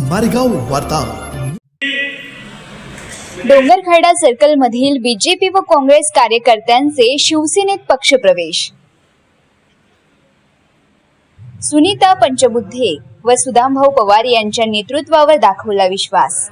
मारेगाव वार्ता. डोंगरखेडा सर्कल मधील बीजेपी व काँग्रेस कार्यकर्त्यांचे शिवसेनेत पक्षप्रवेश. सुनीता पंचबुद्धे व सुदामभाऊ पवार यांच्या नेतृत्वावर दाखवला विश्वास.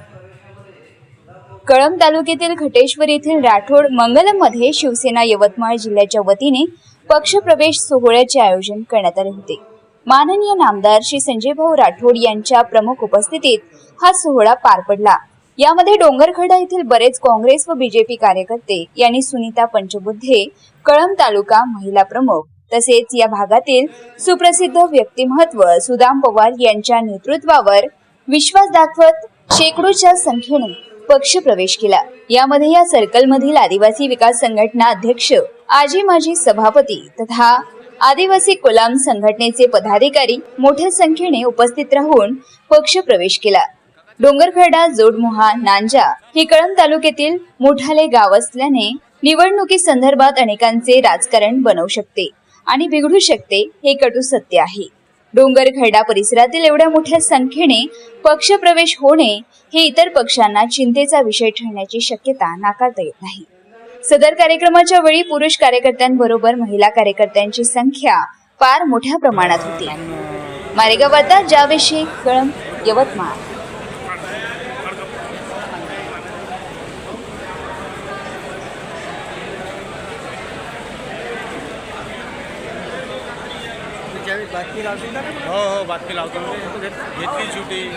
कळंब तालुक्यातील घटेश्वर येथील राठोड मंगलमध्ये शिवसेना यवतमाळ जिल्ह्याच्या वतीने पक्षप्रवेश सोहळ्याचे आयोजन करण्यात आले होते. माननीय नामदार श्री संजयभाऊ राठोड यांच्या प्रमुख उपस्थितीत हा सोहळा पार पडला. यामध्ये डोंगरखडा येथील बरेच काँग्रेस व बीजेपी कार्यकर्ते यांनी सुनीता पंचबुद्धे कळंब तालुका महिला प्रमुख तसेच या भागातील सुप्रसिद्ध व्यक्तिमत्व सुदाम पवार यांच्या नेतृत्वावर विश्वास दाखवत शेकडोच्या संख्येने पक्ष प्रवेश केला. यामध्ये या सर्कल मधील आदिवासी विकास संघटना अध्यक्ष आजी माजी सभापती तथा आदिवासी कोलाम संघटनेचे पदाधिकारी मोठ्या संख्येने उपस्थित राहून पक्ष प्रवेश केला. डोंगरखडा जोडमुहा नांजा हे कळंब तालुक्यातील मोठाले गाव असल्याने निवडणुकी संदर्भात अनेकांचे राजकारण बनवू शकते आणि बिघडू शकते हे कटू सत्य आहे. डोंगरखडा परिसरातील एवढ्या मोठ्या संख्येने पक्षप्रवेश होणे हे इतर पक्षांना चिंतेचा विषय ठरण्याची शक्यता नाकारता येत नाही. सदर कार्यक्रमाच्या वेळी पुरुष कार्यकर्त्यांबरोबर महिला कार्यकर्त्यांची संख्या फार मोठ्या प्रमाणात होती. मारेगाव वार्ता जावेशी कळंब यवतमाळ. हो हो बातमी लावतो. मी घेतली सुटी